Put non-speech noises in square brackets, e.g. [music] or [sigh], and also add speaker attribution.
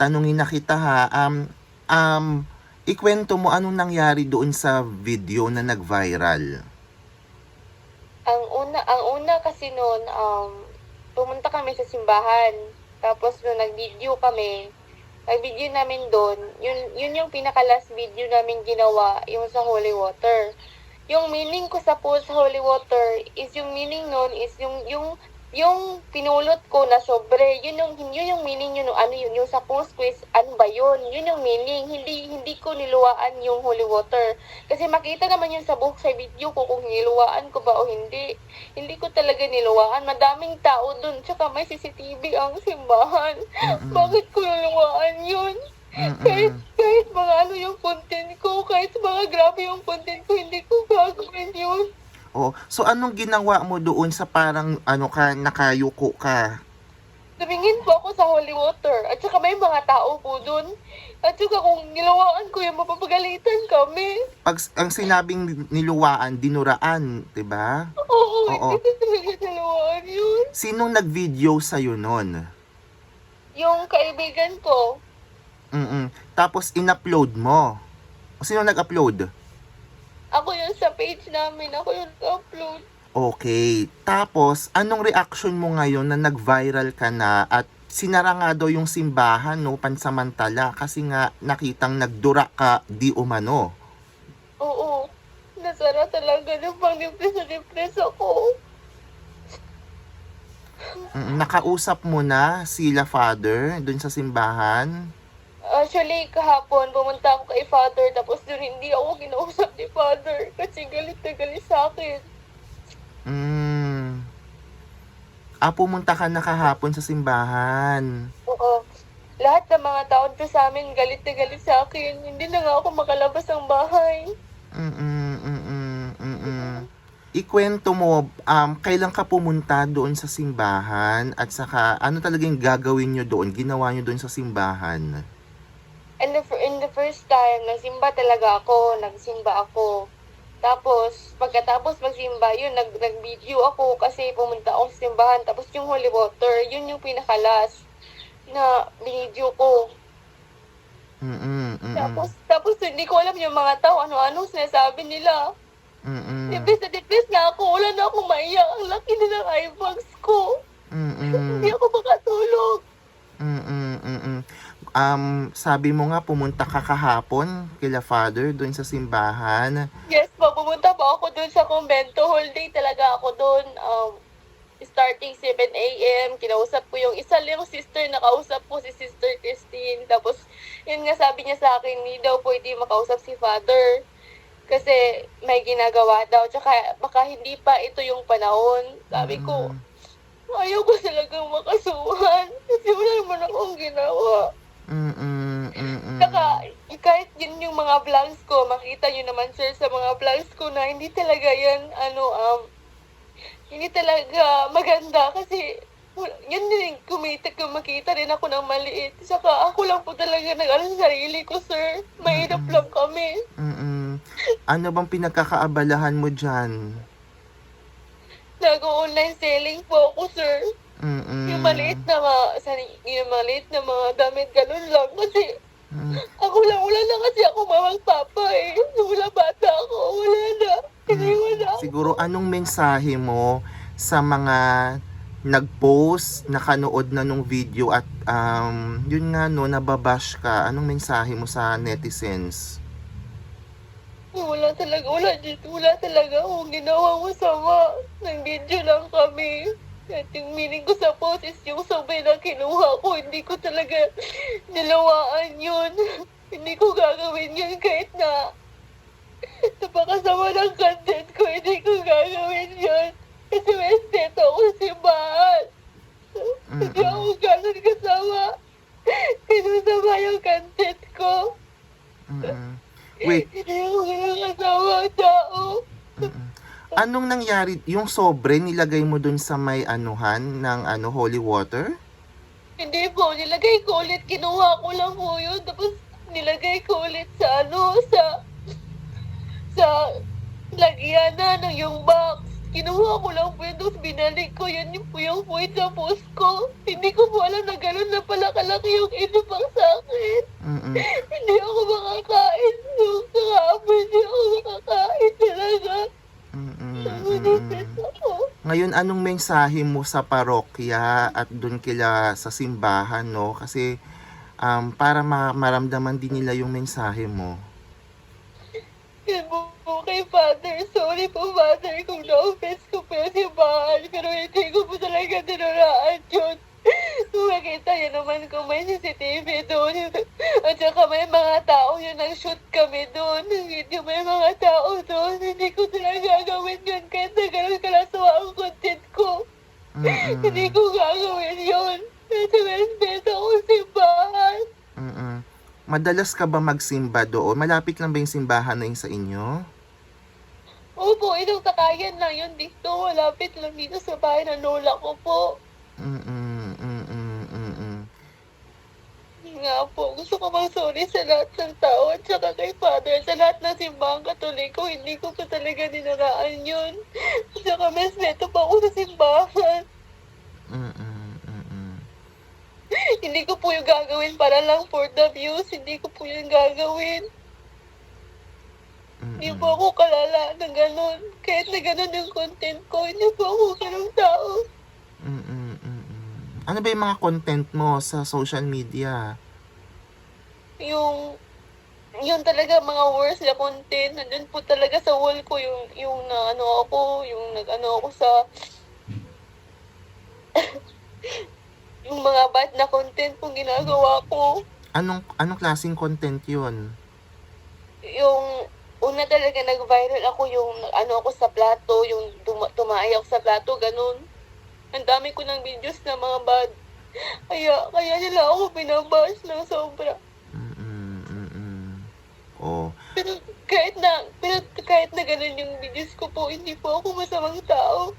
Speaker 1: tanungin na kita ha. Um, um, ikwento mo anong nangyari doon sa video na nag-viral.
Speaker 2: Ang una, ang una kasi noon, um, pumunta kami sa simbahan. Tapos nung nag-video kami, nag-video namin doon, yun, yun yung pinaka-last video namin ginawa, yung sa holy water. Yung meaning ko sa pool sa holy water is yung meaning noon is yung yung yung pinulot ko na sobre, yun yung yun yung meaning yun, ano yun, yung sa post quiz, ano ba yun? Yun yung meaning, hindi hindi ko niluwaan yung holy water. Kasi makita naman yun sa book sa video ko kung niluwaan ko ba o hindi. Hindi ko talaga niluwaan. Madaming tao dun, tsaka may CCTV ang simbahan.
Speaker 1: Mm-mm.
Speaker 2: Bakit ko niluwaan yun? Kahit,
Speaker 1: Mm-mm.
Speaker 2: kahit mga ano yung content ko, kahit mga grabe yung content ko, hindi ko gagawin yun.
Speaker 1: Oh, so anong ginawa mo doon sa parang ano ka nakayuko ka?
Speaker 2: Tumingin po ako sa holy water. At saka may mga tao po dun. At saka kung nilawaan ko yung mapapagalitan kami.
Speaker 1: Pag ang sinabing niluwaan, dinuraan, 'di ba?
Speaker 2: Oo,
Speaker 1: Oo.
Speaker 2: hindi ko talaga nilawaan yun.
Speaker 1: Sinong nag-video sa noon?
Speaker 2: Yung kaibigan ko,
Speaker 1: Mm. Tapos in-upload mo. Sino nag-upload?
Speaker 2: Sa page namin, ako yung upload.
Speaker 1: Okay. Tapos, anong reaction mo ngayon na nag-viral ka na at sinara nga daw yung simbahan, no, pansamantala, kasi nga nakitang nagdura ka di umano.
Speaker 2: Oo, nasara talaga ng pang-depress ako.
Speaker 1: Mm, Nakausap mo na sila father dun sa simbahan.
Speaker 2: Actually, kahapon, pumunta ako kay father, tapos doon hindi ako kinausap ni father kasi galit na galit sa akin.
Speaker 1: Mm. Ah, pumunta ka na kahapon sa simbahan.
Speaker 2: Oo. Lahat ng mga tao doon sa amin galit na galit sa akin. Hindi na nga ako makalabas ng bahay.
Speaker 1: Mm-mm, mm-mm, mm-mm. Ikwento mo, um, kailan ka pumunta doon sa simbahan at saka ano talagang gagawin nyo doon, ginawa nyo doon sa simbahan?
Speaker 2: And the, in the first time, nagsimba talaga ako. Nagsimba ako. Tapos, pagkatapos magsimba, yun, nag, nag-video ako kasi pumunta ako sa simbahan. Tapos yung holy water, yun yung pinakalas na binidyo ko.
Speaker 1: Mm-mm, mm-mm,
Speaker 2: Tapos, tapos hindi ko alam yung mga tao, ano-ano sinasabi nila.
Speaker 1: mm-mm,
Speaker 2: Depressed na depressed na ako. Wala na akong maiyak. Ang laki na ng eye bags ko.
Speaker 1: mm-mm,
Speaker 2: Hindi ako makatulog.
Speaker 1: Um, sabi mo nga pumunta ka kahapon kila father doon sa simbahan.
Speaker 2: Yes po, pumunta po ako doon sa convento. Whole day talaga ako doon. Um, starting 7 a.m. Kinausap ko yung isa lang sister. Nakausap po si Sister Christine. Tapos, yun nga sabi niya sa akin, hindi daw pwede makausap si father. Kasi may ginagawa daw. Tsaka baka hindi pa ito yung panahon. Sabi ko,
Speaker 1: Mm,
Speaker 2: ayaw ko talagang makasuhan. Kasi wala naman akong ginawa.
Speaker 1: Mm-mm, mm-mm.
Speaker 2: Saka, kahit yun yung mga vlogs ko, makita nyo naman sir sa mga vlogs ko na hindi talaga yan, ano, um, hindi talaga maganda kasi yun din, kumita, makita rin ako ng maliit. Saka ako lang po talaga nag-ano sa sarili ko, sir. Mahirap lang kami.
Speaker 1: Mm-mm. Ano bang pinagkakaabalahan mo dyan?
Speaker 2: Nag-online selling po ako, sir.
Speaker 1: Mm-mm.
Speaker 2: Yung maliit na mga, sa- yung maliit na mga damit, ganun lang. Kasi
Speaker 1: Mm.
Speaker 2: ako lang, wala na kasi ako mamang papa eh. Wala bata ako, wala na. Iniwan na ako.
Speaker 1: Siguro anong mensahe mo sa mga nag-post, nakanood na nung video at um, yun nga no, nababash ka. Anong mensahe mo sa netizens?
Speaker 2: Wala talaga, wala wala talaga akong ginawang masama. Nang video lang kami. At yung meaning ko sa post is yung sabay na kinuha ko, hindi ko talaga nilawaan yun. [laughs] hindi ko gagawin yun kahit na napakasama ng content ko, hindi ko gagawin yun. Kasi may respeto ako simbahan. Hindi ako ganun kasama. Kinusama yung content ko.
Speaker 1: Mm-mm. Wait,
Speaker 2: Hindi ako ganun kasama
Speaker 1: mm-mm. Anong nangyari? Yung sobre nilagay mo dun sa may anuhan ng ano holy water?
Speaker 2: Hindi po, nilagay ko ulit. Kinuha ko lang po yun. Tapos nilagay ko ulit sa ano, sa sa lagyan na ng yung box. Kinuha ko lang po yun. Tapos binalik ko. Yan yung po yung point sa post ko. Hindi ko po alam na gano'n na pala kalaki yung inubang
Speaker 1: anong mensahe mo sa parokya at doon kila sa simbahan, no? Kasi um, para ma- maramdaman din nila yung mensahe mo.
Speaker 2: Yan po Father. Sorry po, Father, kung na-offense ko po yung simbahan. Pero hindi ko po talaga tinuraan yun. [laughs] Makita niyo naman kung may CCTV doon. [laughs] At saka may mga tao yun nag-shoot kami doon. Hindi may mga tao doon. Hindi ko talaga
Speaker 1: Mm-mm.
Speaker 2: Hindi ko gagawin yun. Respeto ako sa simbahan.
Speaker 1: Mm-mm. Madalas ka ba magsimba doon? Malapit lang ba yung simbahan na yun sa inyo?
Speaker 2: Opo, itong takayan lang yun dito. Malapit lang dito sa bahay ng lola ko po.
Speaker 1: Mm-mm. Mm-mm.
Speaker 2: Yun Nga po, gusto ko mag-sorry sa lahat ng tao at saka kay Father, sa lahat ng simbahang katoliko, hindi ko po talaga dinaraan yun. At saka mas neto pa ako sa simbahan.
Speaker 1: Mm-mm. Mm-mm.
Speaker 2: hindi ko po yung gagawin para lang for the views, hindi ko po yung gagawin. Hindi po ako kalala ng ganun. Kahit na ganun yung content ko, hindi po ako ganun tao.
Speaker 1: Mm-mm. Mm-mm. Ano ba yung mga content mo sa social media?
Speaker 2: Yung yun talaga mga worst na content nandun po talaga sa wall ko yung yung na ano ako yung nag ano ako sa [laughs] yung mga bad na content kung ginagawa ko
Speaker 1: Anong anong klaseng content 'yon?
Speaker 2: yung una talaga nag-viral ako yung ano ako sa plato yung tuma- tumaay ako sa plato ganun ang dami ko ng videos na mga bad kaya kaya nila ako binabash ng sobra.
Speaker 1: Oh.
Speaker 2: Pero kahit na, pero kahit na ganun yung videos ko po, hindi po ako masamang tao.